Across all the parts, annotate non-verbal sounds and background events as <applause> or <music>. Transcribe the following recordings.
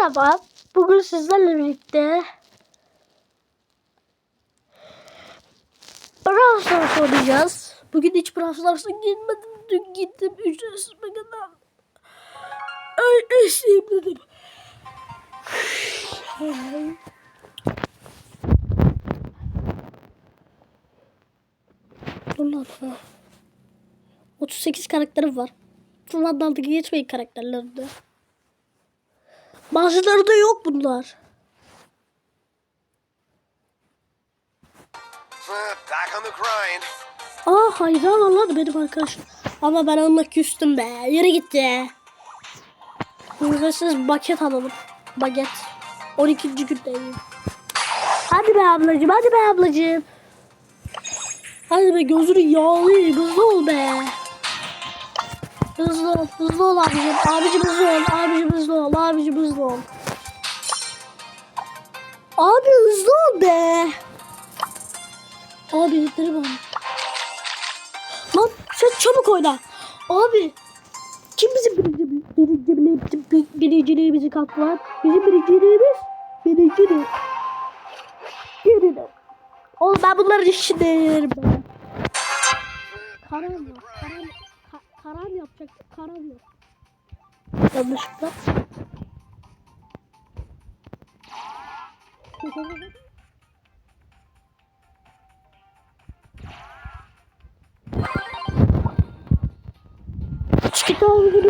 Merhaba. Bugün sizlerle birlikte Brawl Stars oynayacağız. Bugün hiç Brawl Stars'a girmedim. Dün gittim ücretsiz magadan. Ay eşeğim dedim. Ha. 38 karakterim var. Şundan dalga geçmeyin karakterlerinde. Bazıları da yok bunlar. Aa hayran Allah benim arkadaşım. Ama ben onunla küstüm be. Yürü gitti. Ücretsiz baget alalım. Baget. 12. gündeyim. Hadi be ablacığım hadi be ablacığım. Hadi be gözünü yağlayayım hızlı ol be. Hızlı ol, hızlı ol abicim. Abicim hızlı ol, abicim hızlı ol, abicim hızlı ol. Abi hızlı ol be. Abi yeter bana. Lan sen çabuk oyna. Abi kim bizim birinci, birinci, birinciliğimizi kaptı lan? Bizim birinciliğimiz birincidir. Geride. Oğlum ben bunların işini yerim ben. Karan yok. Karan, ka, karan yapacaktım. Karan yok. Yanlışlıkla. Çıkıtan gibi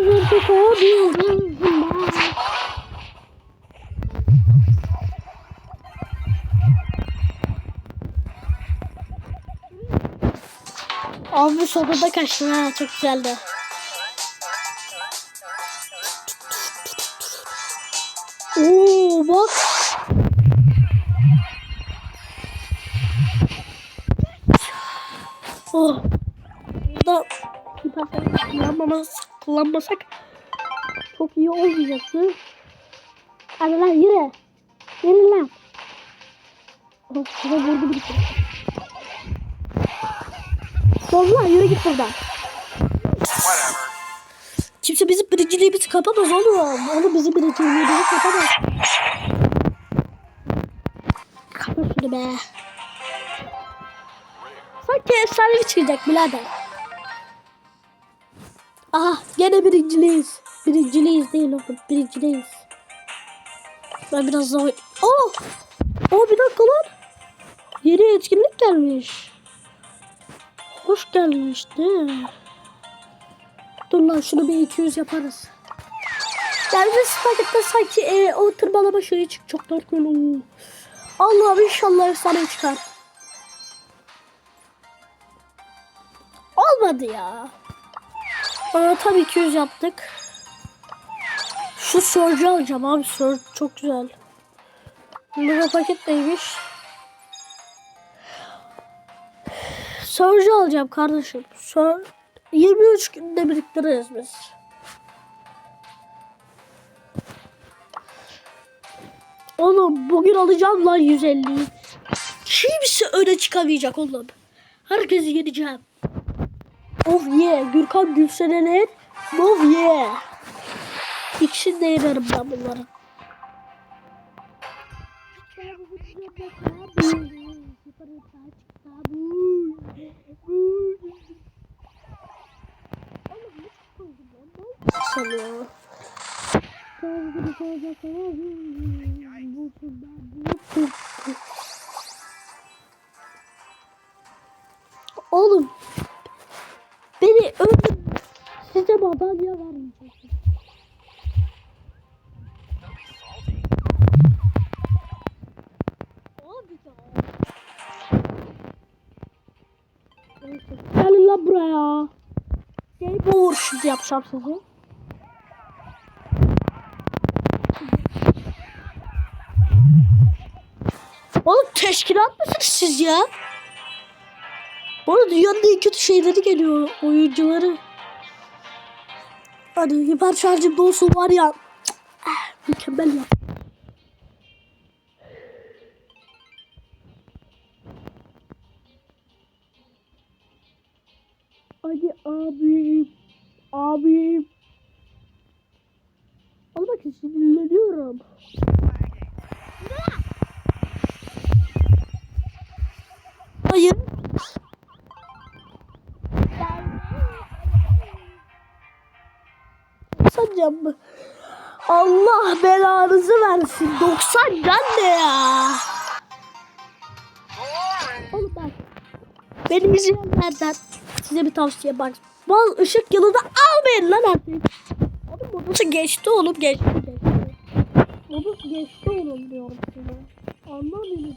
abi. Sonunda kaçtın ha çok güzeldi. Oo bak. Oh. Burada kullanmamız, kullanmasak çok iyi olmayacaktı. Hadi lan yürü. Yürü lan. Oh, şurada vurdu bir kere. Vallahi yürü git buradan. Kimse bizim birinciliğimizi kapamaz oğlum. Oğlum bizim birinciliğimizi kapamaz. Kapa şunu be. Sanki efsanevi çıkacak birader. Aha gene birinciliyiz. Birinciliyiz değil oğlum. Birinciliyiz. Ben biraz daha... Oh! Oh bir dakika lan. Yeni etkinlik gelmiş. Hoş gelmişti. Dur lan şunu bir 200 yaparız. Yani pakette sanki e, o tırmalama şeyi çık çok böyle. Allah'ım inşallah efsane çıkar. Olmadı ya. Aa, tabii 200 yaptık. Şu Surge'ü alacağım abi. Surge çok güzel. Mega paket neymiş? Surge'ü alacağım kardeşim. Surge 23 günde biriktiririz biz. Oğlum bugün alacağım lan 150'yi. Kimse öne çıkamayacak oğlum. Herkesi yeneceğim. Of yeah. Gürkan Gülseneler. Of yeah. İkisini de yenerim ben bunları. Sanıyor. Oğlum beni öldür. Size madalya vermeyecektim. Abi ya. Gelin lan buraya. Game over shoot yapacağım size. Oğlum teşkilat mısınız siz ya? Bana dünyanın en kötü şeyleri geliyor oyuncuları. Hadi hiper şarjım olsun var ya. Cık, ah, Mükemmel ya. Hadi abi. Abi. Al bak sinirleniyorum. Hayır. Sanacağım mı? Allah belanızı versin. 90 can ne ya? Oğlum bak. Benim izleyenlerden size bir tavsiye bak. Bal ışık yılını almayın lan artık. Oğlum modusu geçti oğlum geçti geçti. Modus geçti oğlum diyorum size. Anlamıyorsunuz.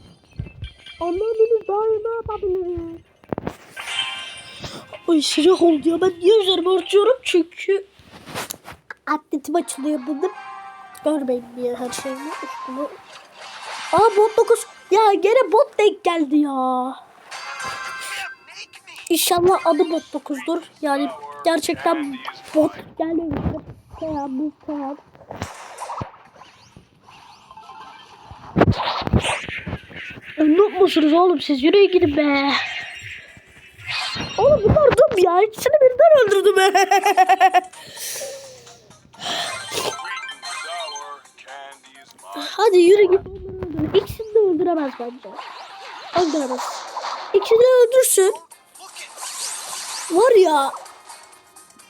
Anlamıyorsunuz daha ne yapabilirim? Ay sıcak oldu ya ben niye üzerime örtüyorum çünkü atletim açılıyor benim. Görmeyin diye her şeyimi üstüme. Aa bot 9. Ya gene bot denk geldi ya. İnşallah adı bot 9'dur. Yani gerçekten bot gelmemiştir. Tamam bu tamam. Noob oğlum siz? Yürüyün gidin be. Oğlum bunlar noob ya. İkisini birden öldürdüm be. Hadi yürü git onları öldür. İkisini de öldüremez bence. Öldüremez. İkisini öldürsün. Var ya.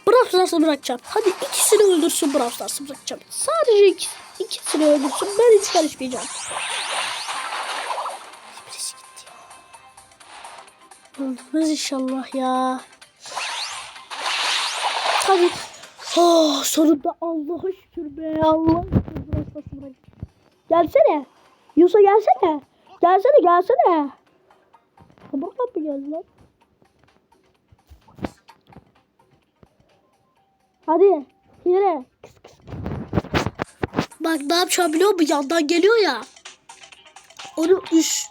Brawl Stars'ı bırakacağım. Hadi ikisini öldürsün Brawl Stars'ı bırakacağım. Sadece iki, ikisini öldürsün. Ben hiç karışmayacağım. Birisi gitti. Öldürmez inşallah ya. Hadi. Oh, sonunda Allah'a şükür be. Allah'a şükür Brawl Stars'ı. Gelsene. Yusuf gelsene. Gelsene gelsene. Buradan mı geldi lan? Hadi yürü. Kıs kıs. Bak ne yapacağım biliyor musun? Yandan geliyor ya. Onu üst.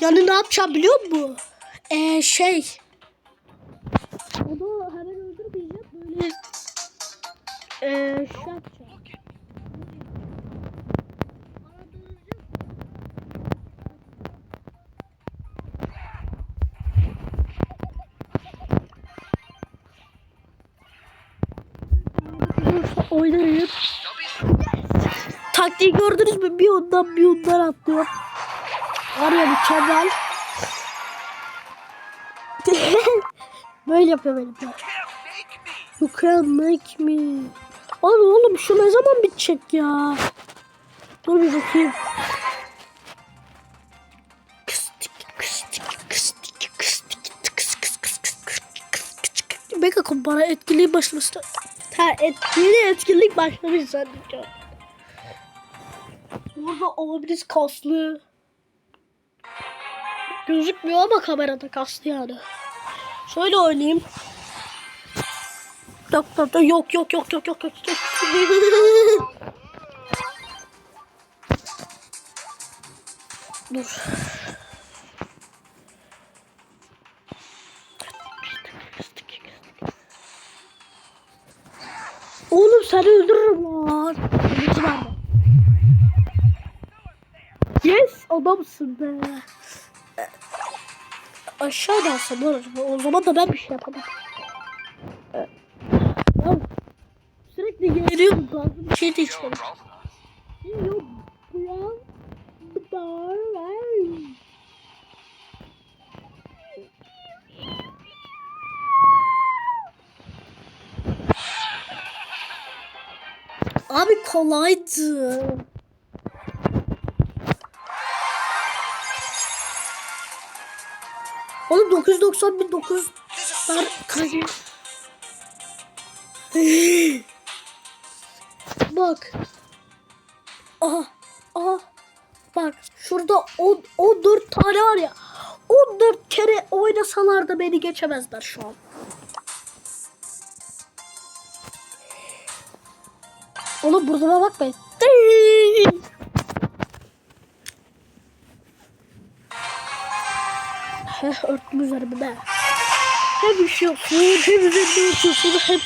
Yani ne yapacağım biliyor musun? Ee, şey. Onu hemen öldürmeyeceğim. Böyle. Ee, şey oynayıp taktiği gördünüz mü? Bir ondan bir ondan atlıyor. Var ya mükemmel. <laughs> böyle yapıyor böyle. You can't make me. Oğlum oğlum şu ne zaman bitecek ya? Dur bir bakayım. Mega kumbara etkileyi başlamıştı. Ha etkili etkinlik başlamış zannediyorum. Burada olabilir kaslı. Gözükmüyor ama kamerada kaslı yani. Şöyle oynayayım. Yok yok yok yok yok yok yok. <laughs> Dur. Seni öldürürüm lan. Yes adamsın be. Aşağı olur. O zaman da ben bir şey yapamam. Ya, sürekli geliyorum lazım bir şey de Abi kolaydı. Oğlum 990 bin 9 var kayın. Bak. Aha. Aha. Bak şurada 10 14 tane var ya. 14 kere oynasalar da beni geçemezler şu an. Oğlum burada bakmayın. Heh örtüm üzerime be. Hem üşüyorsun hem üzerinde üşüyorsun hem...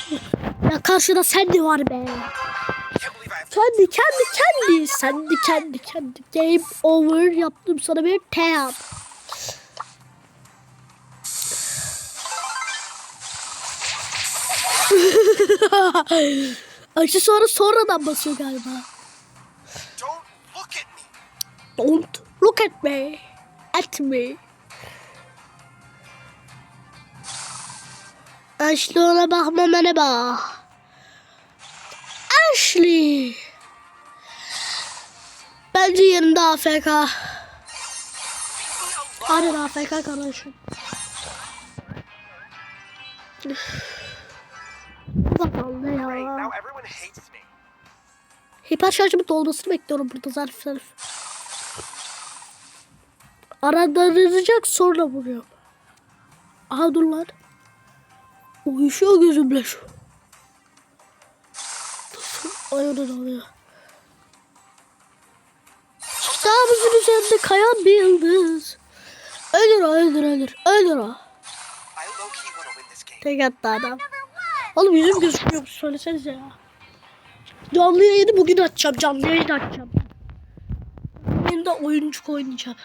Ya karşıda sen de var be. Kendi kendi kendi. Sen de kendi kendi. Game over yaptım sana bir tab. <laughs> Aksesuarı sonradan basıyor galiba. Don't look at me. Don't look at me. At me. Ashley ona bakma bana bak. Ashley. Bence yerinde AFK. Hadi AFK kardeşim. Great. ya. Hiper şarjımın dolmasını bekliyorum burada zarf zarf. Aradanacak sonra vuruyor. Aha dur lan. Uyuşuyor gözümle şu. Ay oradan alıyor. Kitabımızın üzerinde kayan bir yıldız. Öldür o, öldür öldür. Öldür o. Tek attı adam. Oğlum yüzüm gözükmüyor. Söylesenize ya. Canlı yayını bugün açacağım. Canlı yayın açacağım. Yayında oyuncu oynayacağım.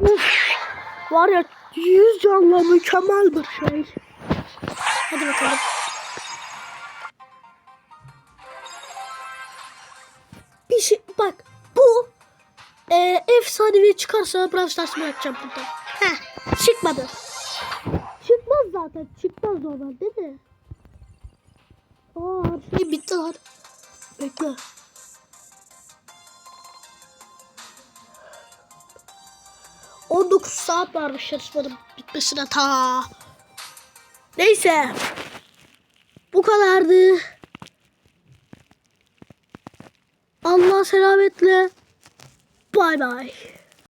Uf, var ya 100 canla mükemmel bir şey. Hadi bakalım. Bir şey bak bu e, efsanevi çıkarsa Brawl Stars bırakacağım burada. Heh çıkmadı. Çıkmaz zaten. Çıkmaz normal değil mi? Aa her şey bitti lan. Bekle. ...19 saat varmış yarışmanın bitmesine ta. Neyse. Bu kadardı. Allah selametle. Bye bye.